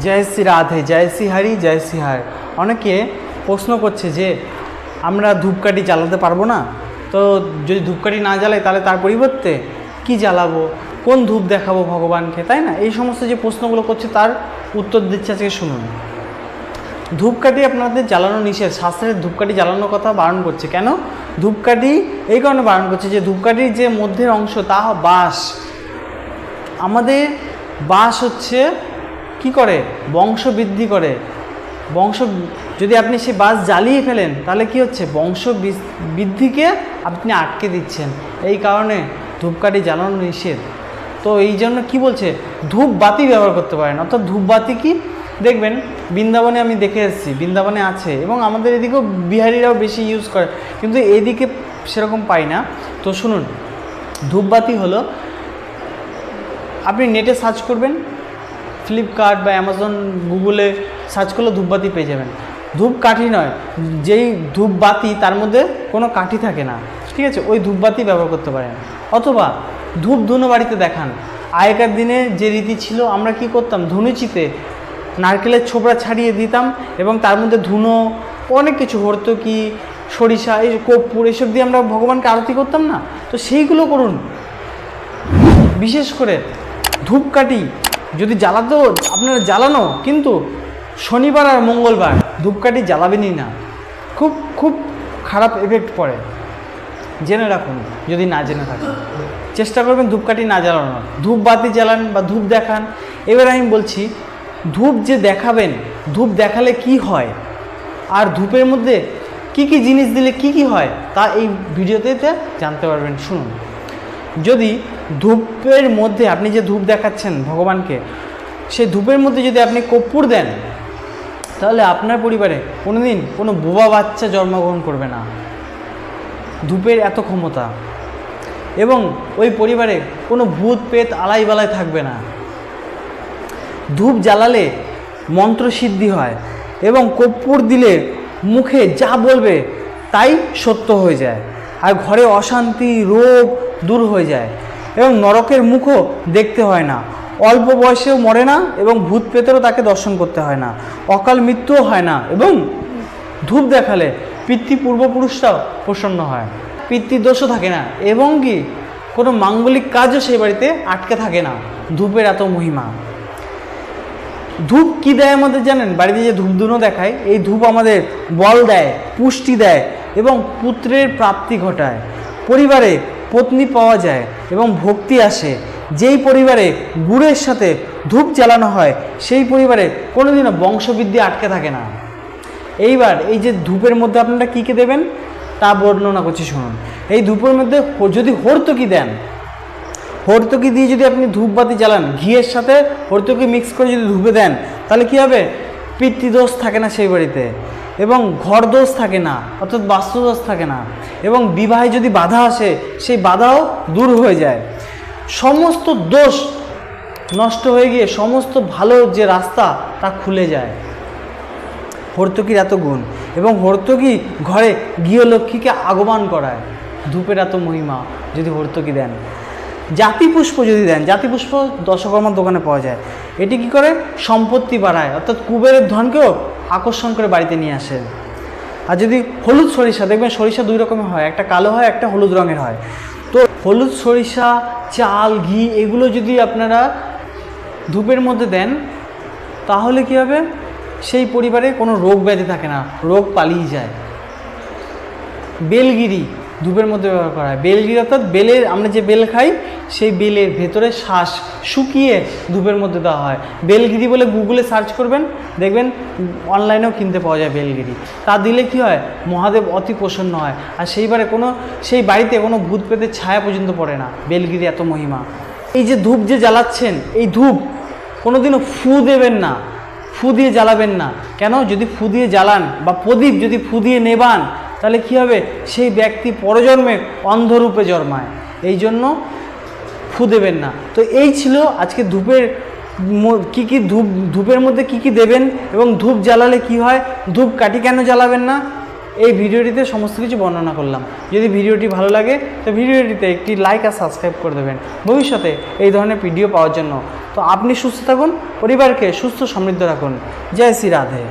জয় শ্রী রাধে, জয় শ্রী হারি, জয় শ্রী হার। অনেকে প্রশ্ন করছে যে, আমরা ধূপকাঠি জ্বালাতে পারব না? তো যদি ধূপকাঠি না জ্বালাই, তাহলে তার পরিবর্তে কি জ্বালাবো? কোন ধূপ দেখাবো ভগবানকে? তাই না? এই সমস্ত যে প্রশ্নগুলো করছে, তার উত্তর দিচ্ছে আজকে শুনুন। ধূপকাঠি আপনাদের জ্বালানো নিষেধ। শাস্ত্রের ধূপকাঠি জ্বালানোর কথা বারণ করছে। কেন? ধূপকাঠি এই কারণে বারণ করছে যে, ধূপকাঠির যে মধ্যের অংশ, তা বাঁশ। আমাদের বাঁশ হচ্ছে কি করে? বংশ বৃদ্ধি করে। বংশ যদি আপনি সেই বাস জ্বালিয়ে ফেলেন, তাহলে কি হচ্ছে? বংশ বৃদ্ধিকে আপনি আটকে দিচ্ছেন। এই কারণে ধূপকাঠি জ্বালানো নিষেধ। তো এই জন্য কি বলছে? ধূপ বাতি ব্যবহার করতে পারেন। অর্থাৎ ধূপ বাতি কি? দেখবেন, বৃন্দাবনে আমি দেখে এসেছি, বৃন্দাবনে আছে এবং আমাদের এদিকেও বিহারিরাও বেশি ইউজ করে। কিন্তু এদিকে সেরকম পাই না। তো শুনুন ধূপবাতি হলো, আপনি নেটে সার্চ করবেন ফ্লিপকার্ট বা অ্যামাজন, গুগলে সার্চ করলে ধূপবাতি পেয়ে যাবেন। ধূপ কাঠি নয়, যেই ধূপবাতি তার মধ্যে কোনো কাঠি থাকে না। ঠিক আছে? ওই ধূপবাতি ব্যবহার করতে পারেন। অথবা ধূপ ধুনো বাড়িতে দেখান। আগেকার দিনে যে রীতি ছিল, আমরা কি করতাম? ধনুচিতে নারকেলের ছোবড়া ছাড়িয়ে দিতাম এবং তার মধ্যে ধুনো, অনেক কিছু, হর্তকি, সরিষা, এই কর্পূর, এসব দিয়ে আমরা ভগবানকে আরতি করতাম না? তো সেইগুলো করুন। বিশেষ করে ধূপকাঠি যদি জ্বালাতেও আপনারা জ্বালানো, কিন্তু শনিবার আর মঙ্গলবার ধূপকাঠি জ্বালাবেনই না। খুব খুব খারাপ এফেক্ট পড়ে। জেনে রাখুন, যদি না জেনে থাকেন। চেষ্টা করবেন ধূপকাঠি না জ্বালানোর। ধূপ বাতি জ্বালান বা ধূপ দেখান। এবার আমি বলছি, ধূপ যে দেখাবেন, ধূপ দেখালে কি হয়? আর ধূপের মধ্যে কি কি জিনিস দিলে কি কি হয়? তা এই ভিডিওতে জানতে পারবেন। শুনুন। যদি ধূপের মধ্যে আপনি যে ধূপ দেখাচ্ছেন ভগবানকে, সেই ধূপের মধ্যে যদি আপনি কর্পূর দেন, তাহলে আপনার পরিবারে কোনোদিন কোনো বোবা বাচ্চা জন্মগ্রহণ করবে না। ধূপের এত ক্ষমতা। এবং ওই পরিবারে কোনো ভূত পেত আলাই বালাই থাকবে না। ধূপ জ্বালালে মন্ত্র সিদ্ধি হয় এবং কর্পূর দিলে মুখে যা বলবে তাই সত্য হয়ে যায়। আর ঘরে অশান্তি, রোগ দূর হয়ে যায় এবং নরকের মুখও দেখতে হয় না। অল্প বয়সেও মরে না এবং ভূত পেতেরও তাকে দর্শন করতে হয় না। অকাল মৃত্যুও হয় না এবং ধূপ দেখালে পিতৃ পূর্বপুরুষরাও প্রসন্ন হয়। পিতৃদোষও থাকে না এবং কি কোনো মাঙ্গলিক কাজও সেই বাড়িতে আটকে থাকে না। ধূপের এত মহিমা। ধূপ কি দেয় আমাদের জানেন? বাড়িতে যে ধূপ ধুনো দেখায়, এই ধূপ আমাদের বল দেয়, পুষ্টি দেয় এবং পুত্রের প্রাপ্তি ঘটায়। পরিবারে পত্নী পাওয়া যায় এবং ভক্তি আসে। যেই পরিবারে গুড়ের সাথে ধূপ জ্বালানো হয়, সেই পরিবারে কোনোদিনও বংশবৃদ্ধি আটকে থাকে না। এইবার এই যে ধূপের মধ্যে আপনারা কী কী দেবেন, তা বর্ণনা করছি, শুনুন। এই ধূপের মধ্যে যদি হর্তকি দেন, হর্তকি দিয়ে যদি আপনি ধূপবাতি জ্বালান, ঘিয়ের সাথে হর্তকি মিক্স করে যদি ধূপে দেন, তাহলে কী হবে? পিতৃদোষ থাকে না সেই বাড়িতে। এবং ঘর দোষ থাকে না, অর্থাৎ বাস্তুদোষ থাকে না। এবং বিবাহে যদি বাধা আসে, সেই বাধাও দূর হয়ে যায়। সমস্ত দোষ নষ্ট হয়ে গিয়ে সমস্ত ভালো যে রাস্তা, তা খুলে যায়। হর্তকির এত গুণ। এবং হর্তকি ঘরে গৃহলক্ষ্মীকে আগমন করায়। ধূপের এত মহিমা যদি হর্তকি দেন। জাতি পুষ্প যদি দেন, জাতি পুষ্প দশকর্মার দোকানে পাওয়া যায়। এটি কি করে? সম্পত্তি বাড়ায়। অর্থাৎ কুবেরের ধনকেও আকর্ষণ করে বাড়িতে নিয়ে আসেন আর যদি হলুদ সরিষা, দেখবেন সরিষা দুই রকমের হয়, একটা কালো হয়, একটা হলুদ রঙের হয়। তো হলুদ সরিষা, চাল, ঘি, এগুলো যদি আপনারা ধূপের মধ্যে দেন, তাহলে কি হবে? সেই পরিবারে কোনো রোগ ব্যাধি থাকে না, রোগ পালিয়ে যায়। বেলগিরি ধূপের মধ্যে ব্যবহার করা হয়। বেলগিরি অর্থাৎ বেলের, আমরা যে বেল খাই, সেই বেলের ভেতরে শ্বাস শুকিয়ে ধূপের মধ্যে দেওয়া হয়। বেলগিরি বলে গুগলে সার্চ করবেন, দেখবেন অনলাইনেও কিনতে পাওয়া যায় বেলগিরি তা দিলে কি হয়? মহাদেব অতি প্রসন্ন হয়। আর সেইবারে কোনো, সেই বাড়িতে কোনো ভূত পেতের ছায়া পর্যন্ত পড়ে না। বেলগিরি এত মহিমা। এই যে ধূপ যে জ্বালাচ্ছেন, এই ধূপ কোনোদিনও ফু দেবেন না। ফু দিয়ে জ্বালাবেন না। কেন? যদি ফু দিয়ে জ্বালান বা প্রদীপ যদি ফু দিয়ে নেবান তাহলে কি হবে? সেই ব্যক্তি পরজন্মে অন্ধরূপে জন্মায়। এই জন্য ফু দেবেন না। তো এই ছিল আজকে ধূপের কি কি ধূপ, ধূপের মধ্যে কি কি দেবেন এবং ধূপ জ্বালালে কি হয়? ধূপ কাঠি কেন জ্বালাবেন না? এই ভিডিওটিতে সমস্ত কিছু বর্ণনা করলাম। যদি ভিডিওটি ভালো লাগে, তো ভিডিওটিতে একটি লাইক আর সাবস্ক্রাইব করে দেবেন। ভবিষ্যতে এই ধরনের ভিডিও পাওয়ার জন্য। তো আপনি সুস্থ থাকুন, পরিবারকে সুস্থ সমৃদ্ধ রাখুন। জয় শ্রী রাধে।